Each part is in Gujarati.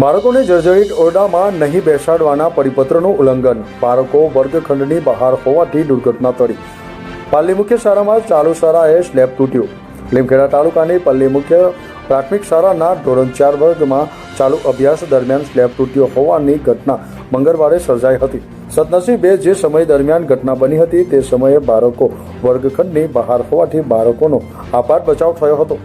બાળકોને જર્જરિત ઓરડામાં નહીં બેસાડવાના પરિપત્રનું ઉલ્લંઘન. બાળકો વર્ગખંડની બહાર હોવાથી દુર્ઘટના ટળી. પાલ્લી મુખ્ય શાળામાં ચાલુ શાળાએ સ્લેબ તૂટ્યું. લીમખેડા તાલુકાની પલ્લી મુખ્ય પ્રાથમિક શાળાના ધોરણ ચાર વર્ગમાં ચાલુ અભ્યાસ દરમિયાન સ્લેબ તૂટ્યો હોવાની ઘટના મંગળવારે સર્જાઈ હતી. સદનસીબે જે સમય દરમિયાન ઘટના બની હતી તે સમયે બાળકો વર્ગખંડની બહાર હોવાથી બાળકોનો આપાત બચાવ થયો હતો.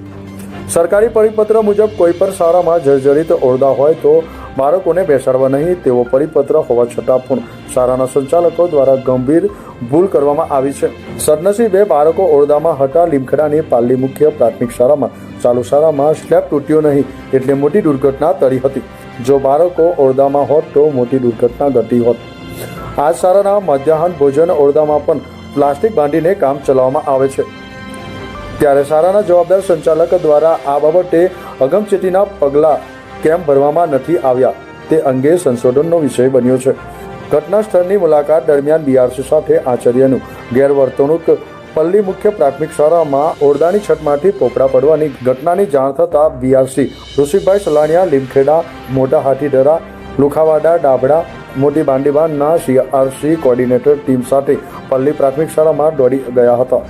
સરકારી પરિપત્ર મુજબ કોઈ પણ શાળામાં જર્જરિત ઓરડા હોય તો બાળકોને બેસાડવા નહીં, તેવો પરિપત્ર હોવા છતાં પણ શાળાના સંચાલકો દ્વારા ગંભીર ભૂલ કરવામાં આવી છે. સદનસીબે બાળકો ઓરડામાં હતા, લીમખડાની પાલ્લી મુખ્ય પ્રાથમિક શાળામાં, ચાલુ શાળામાં સ્લેબ તૂટ્યો નહીં એટલે મોટી દુર્ઘટના ટળી હતી. જો બાળકો ઓરડામાં હોત તો મોટી દુર્ઘટના ઘટી હોત. આ શાળાના મધ્યાહન ભોજન ઓરડામાં પણ પ્લાસ્ટિક બાંધીને કામ ચલાવવામાં આવે છે. ત્યારે શાળાના જવાબદાર સંચાલક દ્વારા આ બાબતે અગમચેતીના પગલાં કેમ ભરવામાં નથી આવ્યા તે અંગે સંશોધનનો વિષય બન્યો છે. ઘટના સ્થળની મુલાકાત દરમિયાન બીઆરસી સાથે આચાર્યનું ગેરવર્તણૂક પલ્લી મુખ્ય પ્રાથમિક શાળામાં ઓરડાની છતમાંથી પોપડા પડવાની ઘટનાની જાણ થતાં બીઆરસી ઋષિભાઈ સલાણિયા, લીમખેડા, મોટા હાથીદરા, લુખાવાડા ડાબડા મોટી બાંડીબાનના સીઆરસી કોર્ડિનેટર ટીમ સાથે પલ્લી પ્રાથમિક શાળામાં દોડી ગયા હતા.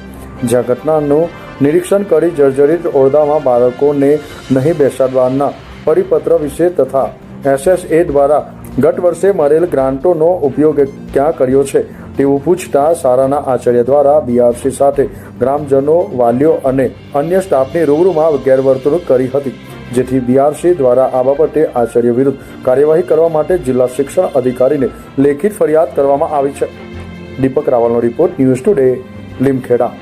જ્યાં ઘટનાનું નિરીક્ષણ કરી જર્જરિત ઓરડામાં બાળકોને નહીં બેસાડવાના પરિપત્ર વિશે તથા એસએસએ દ્વારા ગત વર્ષે મળેલ ગ્રાન્ટોનો ઉપયોગ ક્યાં કર્યો છે, તેવું પૂછતા શાળાના આચાર્ય દ્વારા બીઆરસી સાથે ગ્રામજનો, વાલીઓ અને અન્ય સ્ટાફની રૂબરૂમાં ગેરવર્તણૂક કરી હતી, જેથી બીઆરસી દ્વારા આ બાબતે આચાર્ય વિરુદ્ધ કાર્યવાહી કરવા માટે જિલ્લા શિક્ષણ અધિકારીને લેખિત ફરિયાદ કરવામાં આવી છે. દીપક રાવલનો રિપોર્ટ ન્યૂઝ ટુડે, લીમખેડા.